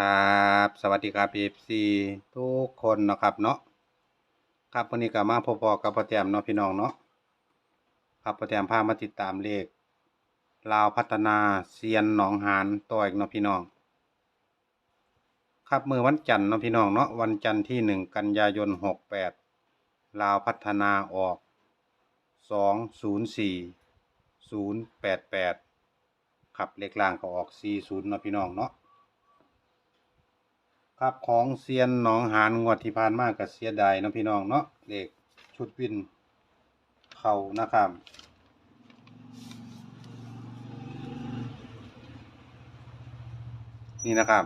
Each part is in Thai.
ครับ สวัสดีครับ FC ทุกคนนะครับเนาะครับวันนี้ก็มาพบกับพ่อแต้มเนาะพี่น้องเนาะครับพ่อแต้มพามาติดตามเลขลาวพัฒนาเซียนหนองหานต่ออีกเนาะพี่น้อง ครับมือวันจันทร์เนาะพี่น้องเนาะวันจันทร์ที่หนึ่งกันยายนหกแปดลาวพัฒนาออกสองศูนย์สี่ศูนย์แปดแปดครับเลขล่างก็ออกสี่ศูนย์เนาะพี่น้องเนาะ ครับของเซียนหนองหานงวดที่ผ่านมากกับเสียดายเนาะพี่น้องเนาะเลขชุดวินเขานะครับนี่นะครับ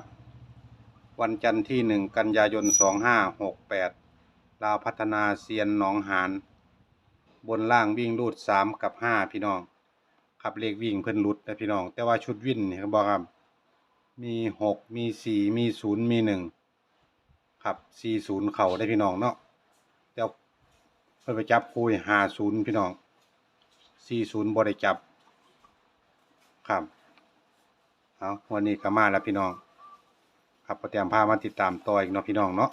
วันจันทร์ที่หนึ่งกันยายนสองห้าหกแปดลาวพัฒนาเซียนหนองหานบนล่างวิ่งรูดสามกับห้าพี่น้องขับเลขวิ่งเพิ่นรุดนะพี่น้อง แต่ว่าชุดวินเนี่ยเขาบอกครับ มีหกมีสี่มีศูนย์มีหนึ่งครับสี่ศูนย์เข่าได้พี่น้องเนาะแต่เพิ่นไปจับคุยหาศูนย์พี่น้องสี่ศูนย์บริจับ ครับเอาวันนี้ก็มาแล้วพี่น้อง ครับประเตรียมพามาติดตามต่ออีกเนาะพี่น้องเนาะ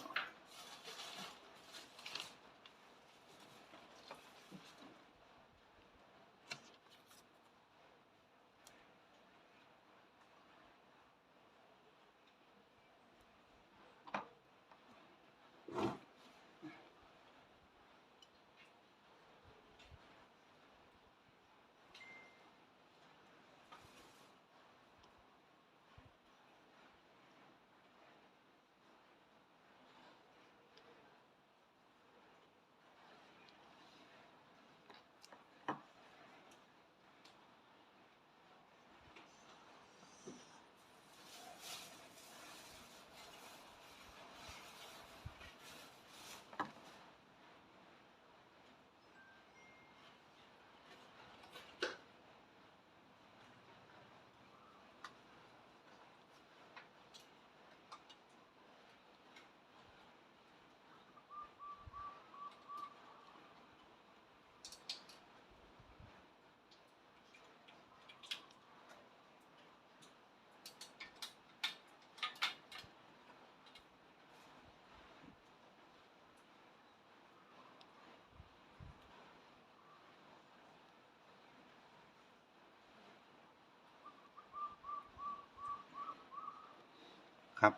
ครับ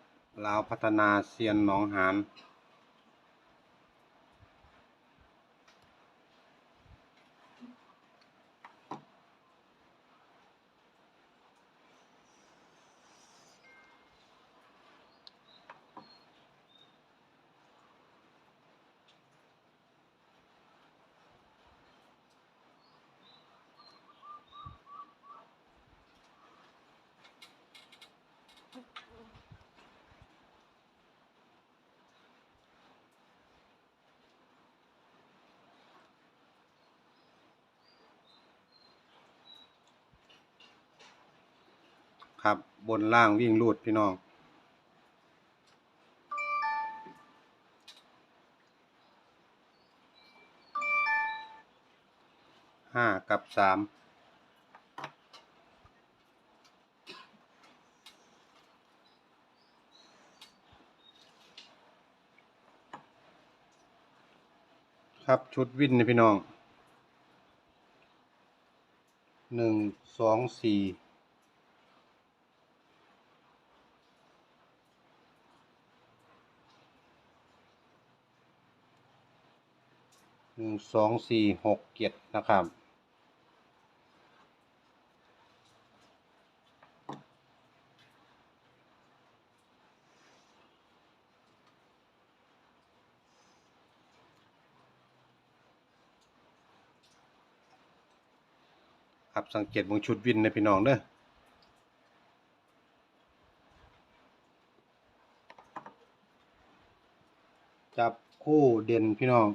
ลาวพัฒนาเซียนหนองหาน ครับ บนล่างวิ่งรูดพี่น้อง ห้ากับสามครับ ชุดวินนี่พี่น้องหนึ่งสองสี่ หนึ่ง สองสี่หกเจ็ดนะครับ ครับสังเกตวงชุดวินในพี่น้องเด้อจับคู่เด่นพี่น้อง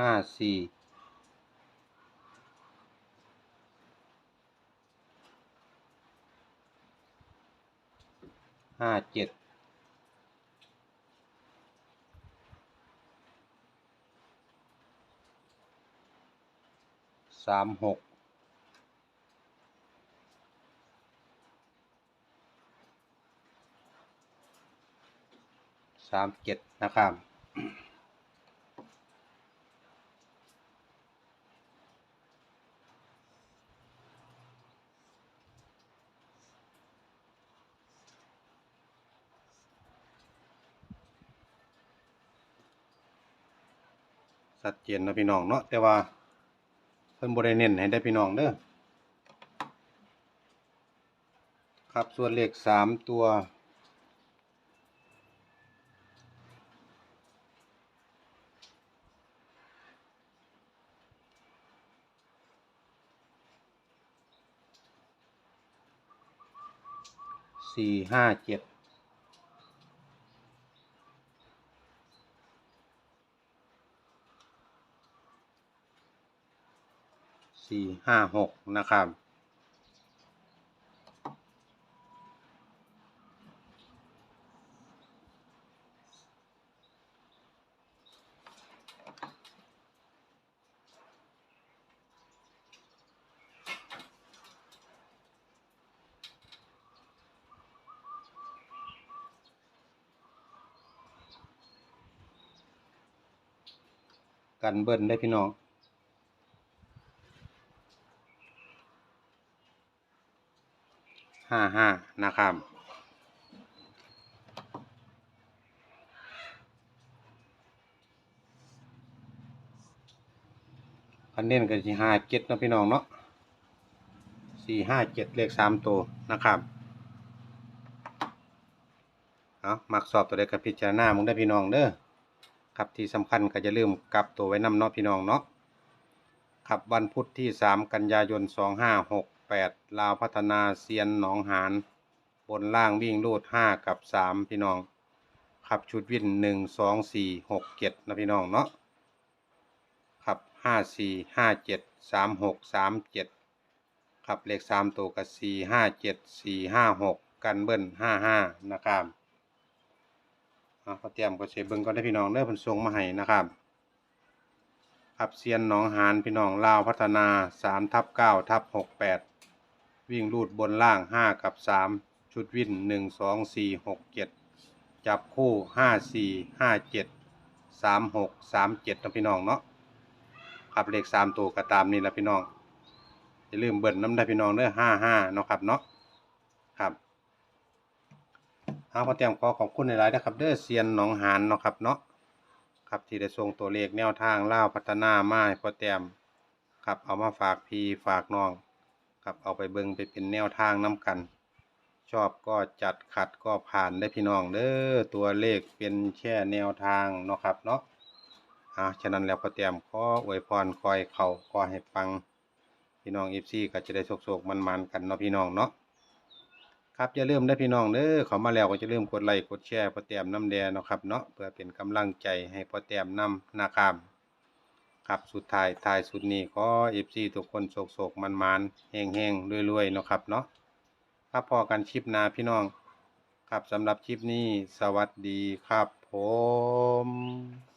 ห้าสี่ห้าเจ็ดสามหกสามเจ็ดนะครับ ชัดเจนนาะพี่น้องเนาะแต่ว่าเพิ่นบ่ไดเน้นให้ได้พี่น้องเด้อครับส่วนเลขสามตัวสี่ห้าเจ็ด สี่ห้าหกนะครับ กันเบิ้ลได้พี่น้อง ห้าห้านะครับคันเน้นก็สี่ห้าเจ็ดนะพี่น้องเนาะสี่ห้าเจ็ดเลขสามตัวนะครับเอามักสอบตัวใดกับพิจารณามึงได้พี่น้องเด้อครับที่สำคัญก็จะลืมกลับตัวไว้นำเนาะพี่น้องเนาะครับวันพุธที่3กันยายนสองห้าหก 8ลาวพัฒนาเซียนหนองหานบนล่างวิ่งรูด 5 กับ 3 พี่น้อง ขับชุดวิ่น1 2 4 6 7 นะพี่น้องเนาะขับ 5 4 5 7 3 6 3 7 ขับเลข 3 ตัวกับ 4 5 7 4 5 6 กันเบิ้ล5 5 นะครับอะพอเตรียมก็เชเบิ้งก็ได้พี่น้องเด้อเพิ่นส่งมาให้นะครับครับเซียนหนองหานพี่น้องลาวพัฒนา3ทับ9ทับ68 วิ่งรูดบนล่าง 5 กับ 3 ชุดวิ่น 1 2 4 6 7 จับคู่ 5 4 5 7 3 6 3 7นะพี่น้องเนาะครับเลข3ตัวก็ตามนี่ละพี่น้องอย่าลืมเบิ่นน้ำได้พี่น้องเด้อ5 5เนาะครับเนาะครับเอาพอเตรียมขอขอบคุณในหลายนะครับเด้อเซียนหนองหานเนาะครับเนาะครับที่ได้ส่งตัวเลขแนวทางเล่าพัฒนามาให้พอแต้มครับเอามาฝากพี่ฝากน้อง ครับเอาไปเบิงไปเป็นแนวทางน้กัน ชอบก็จัดขัดก็ผ่านได้พี่น้องเด้อตัวเลขเป็นแค่แนวทางเนาะครับเนาะอะฉะนั้นแล้วพ่อแต้มขออวยพรคอยเขาขอให้ปังพี่น้องเอฟซีก็จะได้โศกๆมันๆกันเนาะพี่น้องเนาะครับอย่าลืมได้พี่น้องเด้อเขามาแล้วก็จะลืมกดไลค์กดแชร์พอแต้มน้ำแดงเนาะครับเนาะเพื่อเป็นกำลังใจให้พอแต้มนำนะครับ ครับสุดท้ายท้ายสุดนี้ขอฟซีทุกคนโศกโศกมันมันแห้งแห้งรวยๆเนาะครับเนาะครับพอกันชิปนาพี่น้อง ครับสำหรับชิปนี้สวัสดีครับผม